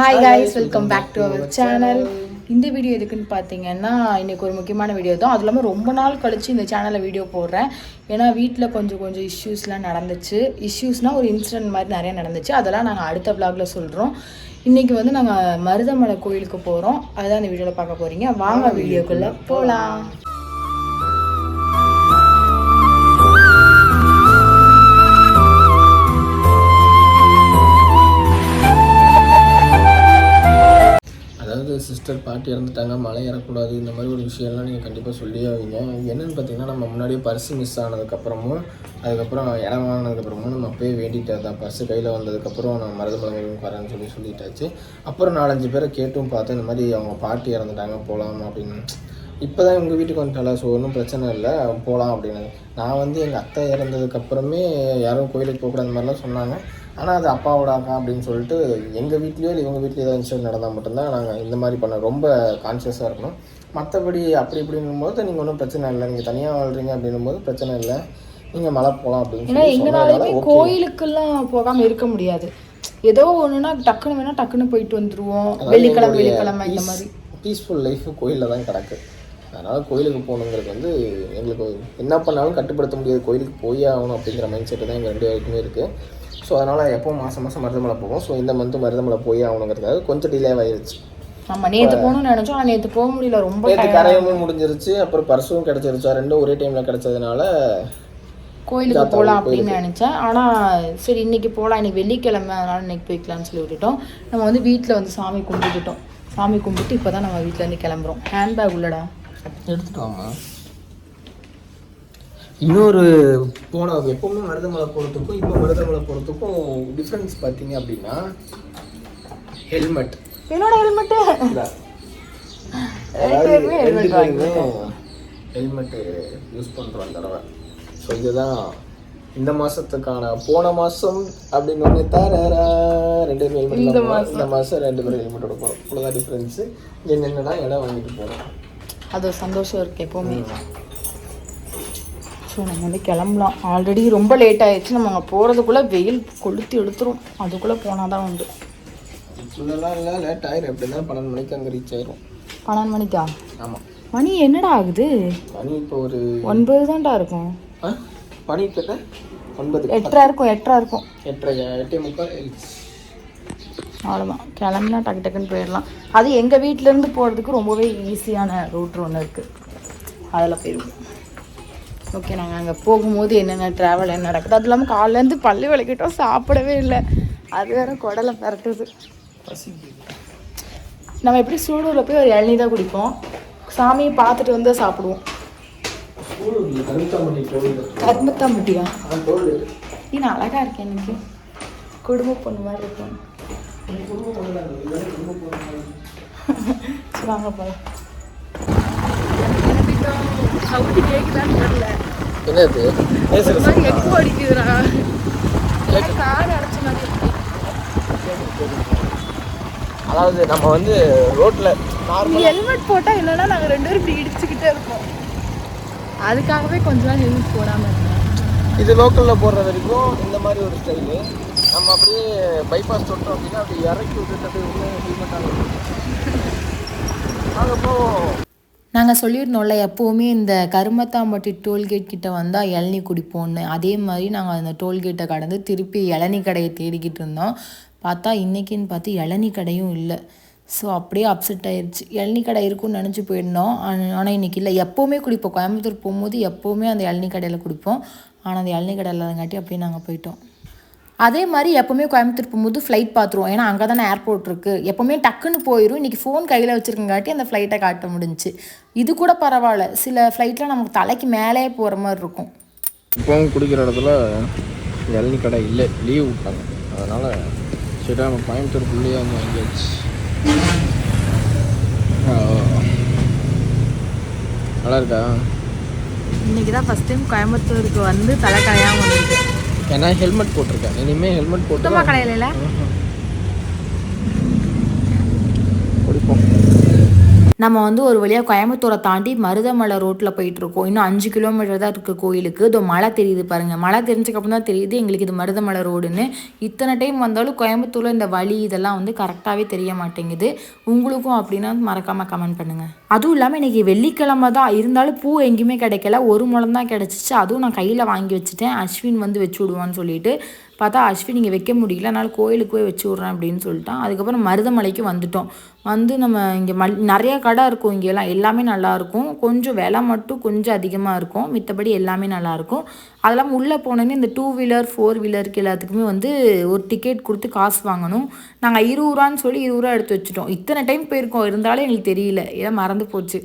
Hi guys welcome back to our channel இந்த video எதுக்குன்னு பார்த்தீங்கன்னா இன்னைக்கு ஒரு முக்கியமான வீடியோ தான். அது இல்லாமல் ரொம்ப நாள் கழிச்சு இந்த சேனலில் வீடியோ போடுறேன். ஏன்னா வீட்டில் கொஞ்சம் கொஞ்சம் இஷ்யூஸ்லாம் நடந்துச்சு. இஷ்யூஸ்னால் ஒரு இன்சிடென்ட் மாதிரி நிறைய நடந்துச்சு. அதெல்லாம் நாங்கள் அடுத்த vlogல சொல்கிறோம் இன்றைக்கி வந்து நாங்கள் மருதமலை கோயிலுக்கு போகிறோம் அதுதான் இந்த வீடியோவில் பார்க்க போகிறீங்க வாங்க வீடியோக்குள்ளே போகலாம் சிஸ்டர் பாட்டி இறந்துட்டாங்க மலை ஏறக்கூடாது இந்த மாதிரி ஒரு விஷயம்லாம் நீங்கள் கண்டிப்பாக சொல்லியே ஆவீங்க என்னென்னு பார்த்தீங்கன்னா நம்ம முன்னாடியே பர்ஸு மிஸ் ஆனதுக்கப்புறமும் அதுக்கப்புறம் இடம் வாங்கினதுக்கப்புறமும் நம்ம அப்பயே வேண்டிகிட்டே தான். பர்ஸு கையில் வந்ததுக்கப்புறம் நான் மருதமலை கோயிலுக்கு வரேன்னு சொல்லி சொல்லிட்டாச்சு. அப்புறம் நாலஞ்சு பேரை கேட்டும் பார்த்தேன் இந்த மாதிரி அவங்க பாட்டி இறந்துட்டாங்க போகலாம் அப்படின்னு. இப்போ தான் எங்கள் வீட்டுக்கு வந்துட்டால ஸோ ஒன்றும் பிரச்சனை இல்லை போகலாம் அப்படின்னு. நான் வந்து எங்கள் அத்தை இறந்ததுக்கப்புறமே யாரும் கோயிலுக்கு போகக்கூடாது அந்த மாதிரிலாம் சொன்னாங்க. ஆனால் அது அப்பாவோட அக்கா அப்படின்னு சொல்லிட்டு எங்கள் வீட்லேயோ இல்லை இவங்க வீட்லேயோ ஏதாவது இன்சிடென்ட் நடந்தால் மட்டும்தான் நாங்கள் இந்த மாதிரி பண்ண ரொம்ப கான்ஷியஸாக இருக்கணும். மற்றபடி அப்படி இப்படின்னும் போது நீங்கள் ஒன்றும் பிரச்சனை இல்லை. நீங்கள் தனியாக வாழ்கிறீங்க அப்படின்னும் போது பிரச்சனை இல்லை. நீங்கள் மலை போகலாம் அப்படின்னு ஏன்னா சொல்லி எங்களாலுமே கோயிலுக்கெல்லாம் போகாமல் இருக்க முடியாது. ஏதோ ஒன்றுனா டக்குன்னு வேணால் டக்குன்னு போயிட்டு வந்துருவோம். வெள்ளிக்கிழமை வெள்ளிக்கிழமை இந்த மாதிரி. பீஸ்ஃபுல் லைஃப் கோயிலில் தான் கிடக்கு. அதனால் கோயிலுக்கு போகணுங்கிறது வந்து எங்களுக்கு என்ன பண்ணாலும் கட்டுப்படுத்த முடியாது. கோயிலுக்கு போயே ஆகணும் அப்படிங்கிற மைண்ட் செட்டு தான் எங்கள் ரெண்டு பேருக்குமே இருக்குது ஸோ அதனால் எப்போ மாதம் மாதம் மருதமலை போவோம். ஸோ இந்த மந்த்து மருதமலை போயே ஆகணுங்கிறதுக்காக கொஞ்சம் டிலே ஆயிடுச்சு. நம்ம நேற்று போகணும்னு நினச்சோம். ஆனால் நேற்று போக முடியல. ரொம்ப நேற்று கரையமும் முடிஞ்சிருச்சு. அப்புறம் பர்சும் கிடச்சிருச்சா. ரெண்டும் ஒரே டைமில் கிடச்சதுனால கோயிலுக்கு போகலாம் அப்படின்னு நினச்சேன். ஆனால் சரி இன்னைக்கு போகலாம் இன்னைக்கு வெள்ளிக்கிழமை அதனால் இன்னைக்கு போய்க்கலாம்னு சொல்லி விட்டுட்டோம். நம்ம வந்து வீட்டில் வந்து சாமி கும்பிட்டுட்டோம். சாமி கும்பிட்டு இப்போ தான் நம்ம வீட்டிலேருந்து கிளம்புறோம். ஹேண்ட்பேக் உள்ளடா. எடுத்துட்டு வாமா இன்னொரு போன எப்பவுமே மருதமலை போகிறதுக்கும் இப்போ மருதமலை போகிறதுக்கும் டிஃப்ரென்ஸ் பார்த்தீங்க அப்படின்னா ஹெல்மெட் என்னோட ஹெல்மெட்டு ஹெல்மெட்டு யூஸ் பண்ணுறோம் அந்த தடவை. ஸோ இதுதான் இந்த மாதத்துக்கான போன மாதம் அப்படின்னு ஒன்று தரரா ரெண்டு பேரும் ஹெல்மெட் இந்த மாதம் இந்த மாதம் ரெண்டு பேரும் ஹெல்மெட்டோட போகிறோம் இவ்வளோதான் டிஃப்ரென்ஸு என்னென்னா இடம் வாங்கிட்டு போகிறோம் அது சந்தோஷம் இருக்கு எப்போவுமே. ஸோ நம்ம வந்து கிளம்பலாம். ஆல்ரெடி ரொம்ப லேட் ஆயிடுச்சு. நம்ம அங்கே போகிறதுக்குள்ளே வெயில் கொளுத்தி எடுத்துரும். அதுக்குள்ளே போனால் தான் உண்டு. ஃபுல்லெல்லாம் இல்லை லேட் ஆயிரும். எப்படி இருந்தாலும் பன்னெண்டு மணிக்கு அங்கே ரீச் ஆயிரும். பன்னெண்டு மணிக்கா? ஆமாம் மணி என்னடா ஆகுது? மணி இப்போ ஒரு ஒன்பது தான்டா இருக்கும். மணி கிட்ட ஒன்பது. எட்டரை இருக்கும் எட்டரை இருக்கும். எட்டரை எட்டே முக்கால் அவ்வளோதான் கிளம்புனா டக்கு டக்குன்னு போயிடலாம். அது எங்கள் வீட்டிலேருந்து போகிறதுக்கு ரொம்பவே ஈஸியான ரூட் ஒன்று இருக்குது அதில் போயிடுவோம். ஓகே நாங்கள் அங்கே போகும்போது என்னென்ன ட்ராவல் என்ன நடக்குது அது இல்லாமல் காலையிலேருந்து பல்லு விளக்கிட்டோம் சாப்பிடவே இல்லை. அது வேற குடலை பரட்டுது நம்ம எப்படி சூடூரில் போய் ஒரு இளநீ தான் குடிப்போம். சாமியை பார்த்துட்டு வந்து சாப்பிடுவோம். கருத்தாம்பட்டி கோவில் கரும்பத்தாம்பட்டியா ஆ கோவில் நீ நான் அழகா இருக்கேன் இன்னைக்கு குடும்ப பொண்ணு மாதிரி இருக்கும். வாங்க போகலாம் சவுண்டு கேட்குதான்னு தெரியல. என்னது? எக்கோ அடிக்குதுடா. கார் அடைச்ச மாதிரி. அதாவது நம்ம வந்து ரோட்ல நீ ஹெல்மெட் போட்டால் இல்லைன்னா நாங்கள் ரெண்டு பேரும் இப்படி இடிச்சுக்கிட்டே இருப்போம். அதுக்காகவே கொஞ்ச நாள் ஹெல்மெட் இருந்தேன் இது லோக்கல்ல போடுற வரைக்கும் இந்த மாதிரி ஒரு ஸ்டைலு நம்ம அப்படியே பைபாஸ் தொட்டோம் அப்படின்னா அப்படி இறக்கி விட்டுட்டு அப்படியே உள்ள ஹெல்மெட் ஆகும் அங்கே போவோம். நாங்கள் சொல்லியிருந்தோம்ல எப்போவுமே இந்த கருமத்தாம்பட்டி டோல்கேட் கிட்ட வந்தால் இளநி குடிப்போம்னு. அதே மாதிரி நாங்கள் அந்த டோல்கேட்டை கடந்து திருப்பி இளநீ கடையை தேடிக்கிட்டு இருந்தோம். பார்த்தா இன்றைக்கின்னு பார்த்து இளநீ கடையும் இல்லை. ஸோ அப்படியே அப்செட் ஆயிடுச்சு இளநி கடை இருக்கும்னு நினச்சி போயிருந்தோம். ஆனால் இன்றைக்கி இல்லை. எப்போவுமே குடிப்போம். கோயம்புத்தூர் போகும்போது எப்போவுமே அந்த இளநீ கடையில் குடிப்போம். ஆனால் அந்த இளநீ கடை இல்லாதங்காட்டி அப்படியே நாங்கள் போயிட்டோம். அதே மாதிரி எப்போவுமே கோயம்புத்தூர் போகும்போது ஃப்ளைட் பார்த்துருவோம் ஏன்னா அங்கே தானே ஏர்போர்ட் இருக்குது எப்போவுமே டக்குன்னு போயிடும் இன்றைக்கி ஃபோன் கையில் வச்சுருக்கங்காட்டி அந்த ஃப்ளைட்டை காட்ட முடிஞ்சுச்சு. இது கூட பரவாயில்ல. சில ஃப்ளைட்டில் நமக்கு தலைக்கு மேலே போகிற மாதிரி இருக்கும். இப்போவும் குடிக்கிற இடத்துல இளநீ கடை இல்லை. லீவ் விட்டாங்க. அதனால் சரி நம்ம கோயம்புத்தூருக்குள்ளேயே வந்து வாங்கியாச்சு. நல்லா இருக்கா? இன்றைக்கி தான் ஃபஸ்ட் டைம் கோயம்புத்தூருக்கு வந்து தலை கலையாக வந்துருக்கு. ஏன்னா ஹெல்மெட் போட்டிருக்கேன் இனிமேல் ஹெல்மெட் போட்டு கடையில குடிப்போம். நம்ம வந்து ஒரு வழியாக கோயம்புத்தூரை தாண்டி மருதமலை ரோட்டில் போயிட்டுருக்கோம். இன்னும் அஞ்சு கிலோமீட்டர் தான் இருக்குது கோயிலுக்கு. இதோ மழை தெரியுது பாருங்கள் மழை தெரிஞ்சக்கப்புறம் தான் தெரியுது எங்களுக்கு இது மருதமலை ரோடுன்னு. இத்தனை டைம் வந்தாலும் கோயம்புத்தூரில் இந்த வழி இதெல்லாம் வந்து கரெக்டாகவே தெரிய மாட்டேங்குது. உங்களுக்கும் அப்படின்னா மறக்காமல் கமெண்ட் பண்ணுங்கள் அதுவும் இல்லாமல் இன்றைக்கி வெள்ளிக்கிழமை தான். இருந்தாலும் பூ எங்கேயுமே கிடைக்கல. ஒரு முழம் தான் கிடச்சிச்சு. அதுவும் நான் கையில் வாங்கி வச்சுட்டேன். அஸ்வின் வந்து வச்சு விடுவான்னு சொல்லிட்டு பார்த்தா அஸ்வின் இங்கே வைக்க முடியல அதனால் கோயிலுக்கு போய் வச்சு விட்றேன் அப்படின்னு சொல்லிட்டான். அதுக்கப்புறம் மருதமலைக்கு வந்துட்டோம். வந்து நம்ம இங்கே மல் நிறையா கடை இருக்கும் இங்கெல்லாம். எல்லாமே நல்லாயிருக்கும் கொஞ்சம் விலை மட்டும் கொஞ்சம் அதிகமாக இருக்கும். மித்தபடி எல்லாமே நல்லாயிருக்கும் அதெல்லாம் உள்ளே போனோன்னே இந்த டூ வீலர் ஃபோர் வீலருக்கு எல்லாத்துக்குமே வந்து ஒரு டிக்கெட் கொடுத்து காசு வாங்கணும். நாங்கள் இருபது ரூபான்னு சொல்லி இருபது ரூபா எடுத்து வச்சுட்டோம். இத்தனை டைம் போயிருக்கோம். இருந்தாலும் எங்களுக்கு தெரியல. ஏதோ மறந்து போச்சு.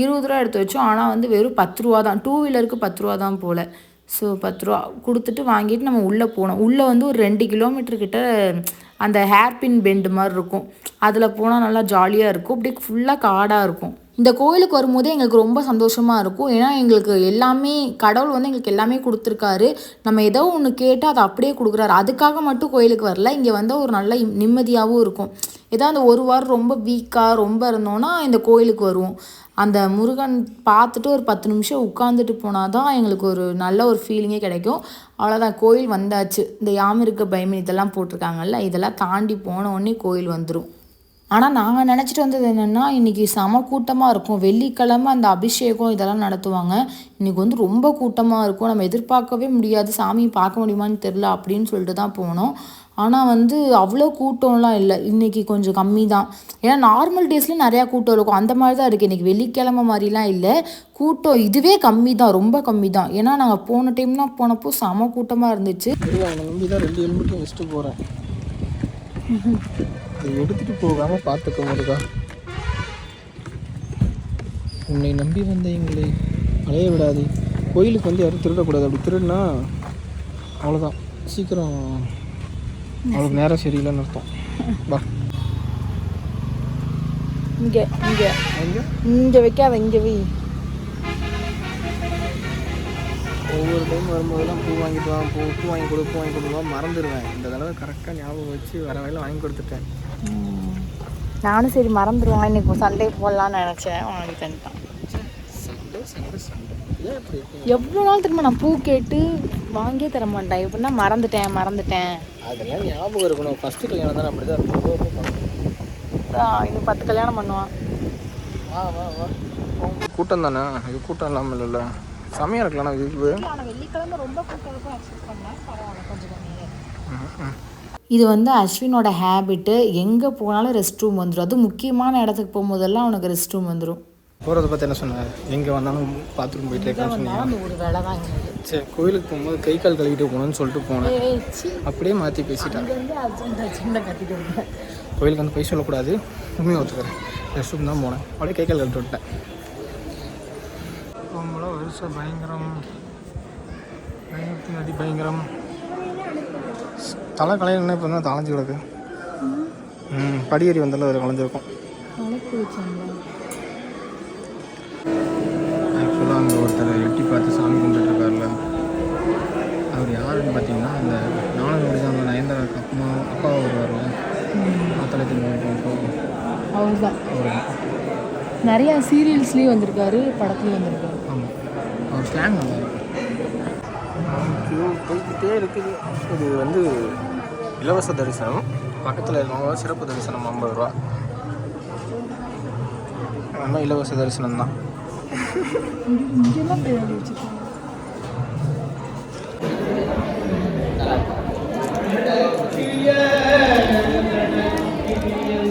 இருபது ரூபா எடுத்து வச்சோம். ஆனால் வந்து வெறும் பத்து ரூபா தான். டூ வீலருக்கு பத்து ரூபா தான் போல். ஸோ பத்து ரூபா கொடுத்துட்டு வாங்கிட்டு நம்ம உள்ளே போனோம் உள்ளே வந்து ஒரு ரெண்டு கிலோமீட்டர்கிட்ட அந்த ஹேர்பின் பெண்டு மாதிரி இருக்கும். அதில் போனால் நல்லா ஜாலியாக இருக்கும். அப்படியே ஃபுல்லாக காடாக இருக்கும். இந்த கோயிலுக்கு வரும்போதே எங்களுக்கு ரொம்ப சந்தோஷமாக இருக்கும். ஏன்னா எங்களுக்கு எல்லாமே கடவுள் வந்து எங்களுக்கு எல்லாமே கொடுத்துருக்காரு. நம்ம ஏதோ ஒன்று கேட்டு அதை அப்படியே கொடுக்குறாரு. அதுக்காக மட்டும் கோயிலுக்கு வரல. இங்கே வந்து ஒரு நல்ல நிம்மதியாகவும் இருக்கும். ஏதோ அந்த ஒரு வாரம் ரொம்ப வீக்காக ரொம்ப இருந்தோன்னா இந்த கோயிலுக்கு வருவோம். அந்த முருகன் பார்த்துட்டு ஒரு பத்து நிமிஷம் உட்காந்துட்டு போனால் தான் எங்களுக்கு ஒரு நல்ல ஒரு ஃபீலிங்கே கிடைக்கும். அவ்வளோதான் கோயில் வந்தாச்சு. இந்த யாமிருக்க பயமின் இதெல்லாம் போட்டிருக்காங்கல்ல இதெல்லாம் தாண்டி போன உடனே கோயில் வந்துடும் ஆனால் நாங்கள் நினச்சிட்டு வந்தது என்னென்னா இன்றைக்கி செம கூட்டமாக இருக்கும். வெள்ளிக்கிழமை அந்த அபிஷேகம் இதெல்லாம் நடத்துவாங்க. இன்றைக்கி வந்து ரொம்ப கூட்டமாக இருக்கும். நம்ம எதிர்பார்க்கவே முடியாது. சாமியை பார்க்க முடியுமான்னு தெரில அப்படின்னு சொல்லிட்டு தான் போனோம். ஆனால் வந்து அவ்வளோ கூட்டம்லாம் இல்லை. இன்றைக்கி கொஞ்சம் கம்மி தான் ஏன்னா நார்மல் டேஸில் நிறையா கூட்டம் இருக்கும். அந்த மாதிரி தான் இருக்குது இன்றைக்கி வெள்ளிக்கிழமை மாதிரிலாம் இல்லை. கூட்டம் இதுவே கம்மி தான் ரொம்ப கம்மி தான் ஏன்னா நாங்கள் போன டைம்லாம் போனப்போ செம கூட்டமாக இருந்துச்சு. அவனை நம்பி தான் ரெண்டு ஹெல்மெட்டையும் வச்சுட்டு போகிறேன் எடுத்துகிட்டு போகாமல் பார்த்துக்க முருகா. உன்னை நம்பி வந்த எங்களை அலைய விடாதே. கோயிலுக்கு வந்து யாரும் திருடக்கூடாது. அப்படி திருடுனா அவ்வளோதான் சீக்கிரம் அவளுக்கு நேரம் சரியில்லைன்னு அர்த்தம். வா. இங்கே இங்கே. இங்கே வைக்காத இங்கே வை. ஒவ்வொரு டைம் வரும்போதெல்லாம் பூ வாங்கிட்டு வா பூ பூ வாங்கி கொடு பூ வாங்கி கொடுவா மறந்துடுவேன் இந்த தடவை கரெக்டாக ஞாபகம் வச்சு வர வகையில் வாங்கி கொடுத்துட்டேன். நானும் சரி மறந்துடுவான் இன்னைக்கு சண்டே போடலான்னு நினச்சேன். வாங்கி தந்துட்டான் எவ்வளோ நாள் திரும்ப நான் பூ கேட்டு வாங்கியே தர மாட்டேன்? எப்படின்னா மறந்துட்டேன் மறந்துட்டேன். அதெல்லாம் ஞாபகம் இருக்கணும். ஃபஸ்ட்டு கல்யாணம் தானே அப்படி தான் இருக்கும் இன்னும் பத்து கல்யாணம் பண்ணுவான். வா வா வா. கூட்டம் தானே? இது கூட்டம் இல்லாமல் இல்லைல்ல செம்மையாக இருக்கலாம் இது வெள்ளிக்கிழமை ரொம்ப கூட்டம் இருக்கும் எக்ஸ்பெக்ட் பண்ணேன் பரவாயில்ல கொஞ்சம் கம்மியாக. இது வந்து அஸ்வினோட ஹேபிட்டு எங்கே போனாலும் ரெஸ்ட் ரூம் வந்துடும் அது முக்கியமான இடத்துக்கு போகும்போதெல்லாம் அவனுக்கு ரெஸ்ட் ரூம் வந்துடும் போகிறத பற்றி என்ன சொன்னார்? எங்கே வந்தாலும் பாத்ரூம் போயிட்டு இருக்கேன்னு சொன்னீங்க அந்த ஒரு வேலை தான் எங்களுக்கு சரி கோயிலுக்கு போகும்போது கை கால் கழுவிட்டு போகணும்னு சொல்லிட்டு போனேன். அப்படியே மாற்றி பேசிட்டேன் கோயிலுக்கு வந்து போய் சொல்லக்கூடாது. உண்மையை ஒத்துக்கிறேன். ரெஸ்ட் ரூம் தான் போனேன். அப்படியே கை கால் கழுவிட்டு விட்டேன் அவங்கள வருஷம் பயங்கரம். பயங்கரத்தின் அடி பயங்கரம். தலை கலையில் என்ன இப்போ தலைஞ்சு கிடக்கு. ம். படியேறி வந்தாலும் அதில் கலைஞ்சிருக்கும். ஒருத்தர் எட்டி பார்த்து சாமி கும்பிட்டுட்டு இருக்காருல்ல அவர் யாருன்னு பார்த்தீங்கன்னா அந்த நானும் முடிஞ்ச நயன்தாராக்கு அப்பா அப்பா வருவார்ல ஆத்தலை திரும்ப அவர் தான் அவர் நிறையா சீரியல்ஸ்லேயும் வந்திருக்காரு படத்துலேயும் வந்திருக்காரு. ஆமாம் அவர் ஸ்லாங் போய்கிட்டே இருக்குது. இது வந்து இலவச தரிசனம். பக்கத்தில் இருக்கவங்க சிறப்பு தரிசனம் ஐம்பது ரூபா. நம்ம இலவச தரிசனம் தான் இங்கெல்லாம் பேர் வச்சுருக்காங்க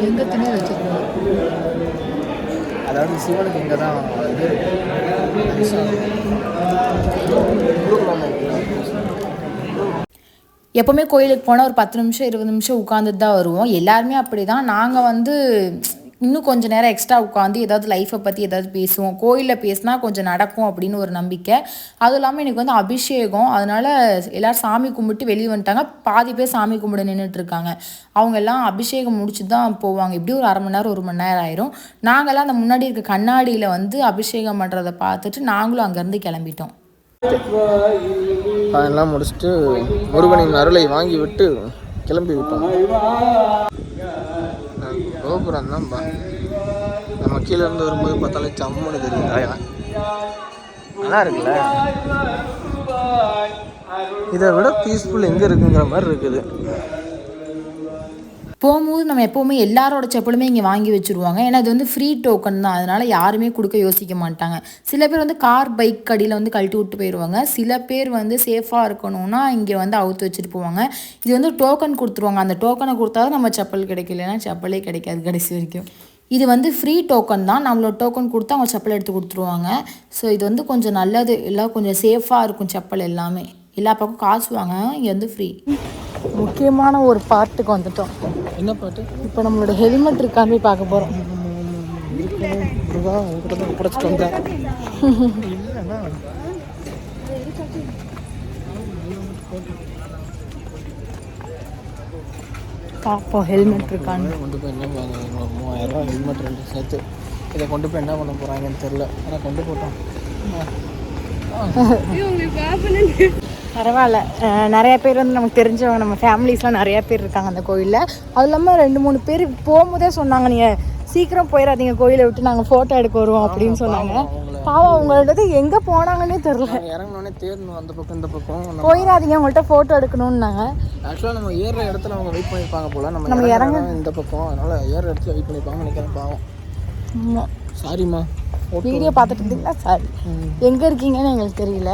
எங்கே துணி வச்சுருக்காங்க? அதாவது சிவனுக்கு இங்கே தான் எப்போவுமே கோயிலுக்கு போனால் ஒரு பத்து நிமிஷம் இருபது நிமிஷம் உட்காந்துட்டு தான் வருவோம். எல்லாருமே அப்படி தான் நாங்கள் வந்து இன்னும் கொஞ்சம் நேரம் எக்ஸ்ட்ரா உட்காந்து ஏதாவது லைஃப்பை பற்றி ஏதாவது பேசுவோம். கோயிலில் பேசினா கொஞ்சம் நடக்கும் அப்படின்னு ஒரு நம்பிக்கை. அதுவும் இல்லாமல் எனக்கு வந்து அபிஷேகம். அதனால் எல்லாரும் சாமி கும்பிட்டு வெளியே வந்துட்டாங்க. பாதி பேர் சாமி கும்பிட நின்றுட்டுருக்காங்க அவங்க எல்லாம் அபிஷேகம் முடிச்சு தான் போவாங்க. இப்படி ஒரு அரை மணி நேரம் ஒரு மணி நேரம் ஆயிரும். நாங்கள்லாம் அந்த முன்னாடி இருக்க கண்ணாடியில் வந்து அபிஷேகம் பண்ணுறதை பார்த்துட்டு நாங்களும் அங்கேருந்து கிளம்பிட்டோம். அதெல்லாம் முடிச்சுட்டு முருகனின் அருளை வாங்கி விட்டு கிளம்பி விட்டோம். கோபுரம் தான் நம்ம கீழே இருந்து வரும்போது பார்த்தாலே சம்மனு தெரியும் தாயா நல்லா இருக்குல்ல இதை விட பீஸ்ஃபுல் எங்கே இருக்குங்கிற மாதிரி இருக்குது. போகும்போது நம்ம எப்போவுமே எல்லாரோட செப்பலுமே இங்கே வாங்கி வச்சுருவாங்க. ஏன்னா இது வந்து ஃப்ரீ டோக்கன் தான். அதனால் யாருமே கொடுக்க யோசிக்க மாட்டாங்க. சில பேர் வந்து கார் பைக் கடியில் வந்து கழட்டி விட்டு போயிடுவாங்க சில பேர் வந்து சேஃபாக இருக்கணும்னா இங்கே வந்து அவுத்து வச்சுட்டு போவாங்க. இது வந்து டோக்கன் கொடுத்துருவாங்க. அந்த டோக்கனை கொடுத்தாலும் நம்ம செப்பல் கிடைக்கலன்னா செப்பலே கிடைக்காது கடைசி வரைக்கும். இது வந்து ஃப்ரீ டோக்கன் தான். நம்மளோட டோக்கன் கொடுத்தா அவங்க செப்பல் எடுத்து கொடுத்துருவாங்க. ஸோ இது வந்து கொஞ்சம் நல்லது. எல்லாம் கொஞ்சம் சேஃபாக இருக்கும் செப்பல் எல்லாமே. எல்லா பக்கம் காசு வாங்க இங்கே வந்து ஃப்ரீ முக்கியமான ஒரு பார்ட்டுக்கு வந்துட்டோம். என்ன பாட்டு? இப்போ நம்மளோட ஹெல்மெட் இருக்கான்னு போய் பார்க்க போகிறோம் ஒப்படைச்சிட்டு வந்தேன் பார்ப்போம் ஹெல்மெட் இருக்கான்னு. கொண்டு போய் என்ன பண்ண ஒரு மூவாயிரம் ரூபா ஹெல்மெட் ரெண்டு சேர்த்து இதை கொண்டு போய் என்ன பண்ண போகிறாங்கன்னு தெரில ஆனால் கொண்டு போட்டோம். பரவாயில்ல. நிறைய பேர் வந்து நமக்கு தெரிஞ்சவங்க நம்ம ஃபேமிலிஸ்லாம் நிறைய பேர் இருக்காங்க அந்த கோயிலில். அது இல்லாமல் ரெண்டு மூணு பேர் போகும்போதே சொன்னாங்க நீங்கள் சீக்கிரம் போயிடாதீங்க கோயிலை விட்டு நாங்கள் ஃபோட்டோ எடுக்க வருவோம் அப்படின்னு சொன்னாங்க. பாவம் அவங்களோடது எங்கே போனாங்கன்னே தெரில இறங்கினோடனே தேடணும் அந்த பக்கம் இந்த பக்கம். நம்ம போயிடாதீங்க உங்கள்கிட்ட ஃபோட்டோ எடுக்கணும்னாங்க. ஆக்சுவலாக நம்ம ஏறுற இடத்துல அவங்க வெயிட் பண்ணியிருப்பாங்க போல. நம்ம இறங்க இந்த பக்கம். அதனால ஏறுற இடத்துல வெயிட் பண்ணியிருப்பாங்க நினைக்கிறேன் பாவம். ஆமாம் சாரிம்மா வீடியோ பார்த்துட்டு இருந்தீங்களா? சாரி எங்கே இருக்கீங்கன்னு எங்களுக்கு தெரியல.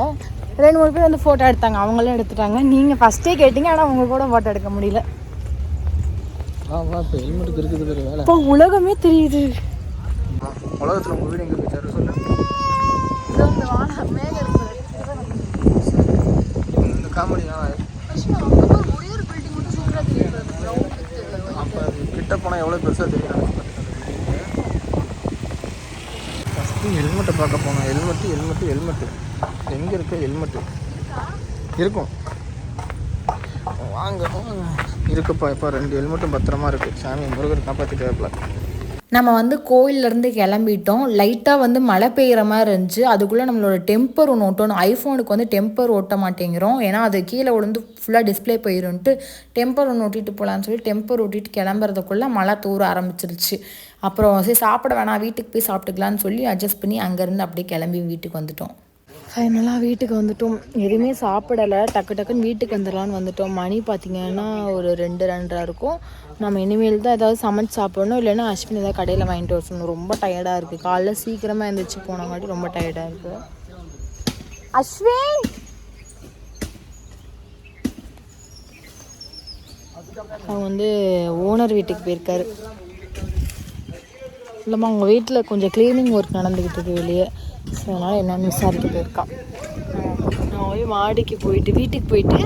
ரெண்டு மூணு பேர் வந்து ஃபோட்டோ எடுத்தாங்க. அவங்களும் எடுத்துட்டாங்க. நீங்கள் ஃபஸ்ட்டே கேட்டீங்க ஆனால் உங்க கூட ஃபோட்டோ எடுக்க முடியல. இப்போ உலகமே தெரியுது. உலகத்தில் உங்கள் வீடு எங்கே போயிட்டாரு சொல்லு இந்த காமெடி அப்போ கிட்ட போனால் எவ்வளோ பெருசாக தெரியும்? ஃபஸ்ட்டு ஹெல்மெட்டை பார்க்க போனோம். ஹெல்மெட்டு ஹெல்மெட்டு ஹெல்மெட்டு எங்கே இருக்கு? ஹெல்மெட்டு இருக்கும். வாங்க இருக்குப்பா இப்போ ரெண்டு ஹெல்மெட்டும் பத்திரமா இருக்குது சாமி முருகர் காப்பாற்றிட்டு நம்ம வந்து கோயிலேருந்து கிளம்பிட்டோம். லைட்டாக வந்து மழை பெய்கிற மாதிரி இருந்துச்சு. அதுக்குள்ளே நம்மளோட டெம்பர் ஒன்று ஓட்டணும் ஐஃபோனுக்கு வந்து டெம்பர் ஓட்ட மாட்டேங்கிறோம். ஏன்னா அது கீழே விழுந்து ஃபுல்லாக டிஸ்ப்ளே போயிரும்ட்டு டெம்பர் ஒன்று ஓட்டிட்டு போகலான்னு சொல்லி டெம்பர் ஓட்டிட்டு கிளம்புறதுக்குள்ளே மழை தூர ஆரம்பிச்சிருச்சு. அப்புறம் சரி சாப்பிட வேணாம். வீட்டுக்கு போய் சாப்பிட்டுக்கலான்னு சொல்லி அட்ஜஸ்ட் பண்ணி அங்கேருந்து அப்படியே கிளம்பி வீட்டுக்கு வந்துட்டோம். ஃபைனலாக வீட்டுக்கு வந்துட்டோம். எதுவுமே சாப்பிடலை. டக்கு டக்குன்னு வீட்டுக்கு வந்துடலான்னு வந்துட்டோம். மணி பார்த்திங்கன்னா ஒரு ரெண்டு ரெண்டரை இருக்கும். நம்ம இனிமேல் தான் ஏதாவது சமைச்சு சாப்பிடணும். இல்லைன்னா அஸ்வின் ஏதாவது கடையில் வாங்கிட்டு வர சொல்லணும். ரொம்ப டயர்டாக இருக்குது காலைல சீக்கிரமாக எழுந்திரிச்சு போனங்காட்டி ரொம்ப டயர்டாக இருக்குது அஸ்வின்! அவங்க வந்து ஓனர் வீட்டுக்கு போயிருக்காரு. இல்லைம்மா உங்கள் வீட்டில் கொஞ்சம் க்ளீனிங் ஒர்க் நடந்துக்கிட்டு இருக்கு வெளியே. ஸோ அதனால் என்னென்னு விசாரிக்க போயிருக்கான். நான் போய் மாடிக்கு போயிட்டு வீட்டுக்கு போயிட்டு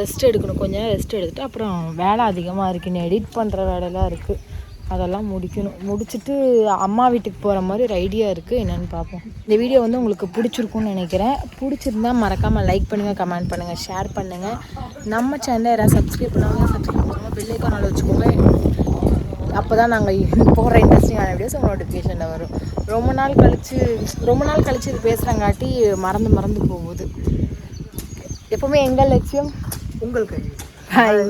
ரெஸ்ட் எடுக்கணும். கொஞ்ச நேரம் ரெஸ்ட் எடுத்துட்டு அப்புறம் வேலை அதிகமாக இருக்குது இன்னும் எடிட் பண்ணுற வேலைலாம் இருக்குது அதெல்லாம் முடிக்கணும். முடிச்சுட்டு அம்மா வீட்டுக்கு போகிற மாதிரி ஒரு ஐடியா இருக்குது என்னென்னு பார்ப்போம். இந்த வீடியோ வந்து உங்களுக்கு பிடிச்சிருக்கும்னு நினைக்கிறேன். பிடிச்சிருந்தா மறக்காமல் லைக் பண்ணுங்கள் கமெண்ட் பண்ணுங்கள் ஷேர் பண்ணுங்கள் நம்ம சேனலை யாராவது சப்ஸ்கிரைப் பண்ணாங்க. சப்ஸ்கிரைப் பண்ணுவாங்க பெல்லைக்கான வச்சுக்கோங்க. அப்போ தான் நாங்கள் போகிற இன்ட்ரெஸ்டிங்கான வீடியோஸ் உங்கள் நோட்டிஃபிகேஷனில் வரும். ரொம்ப நாள் கழித்து ரொம்ப நாள் கழித்து இது பேசுகிறங்காட்டி மறந்து மறந்து போகுது. எப்போவுமே எங்கள் லட்சியம் உங்கள் கை. பாய்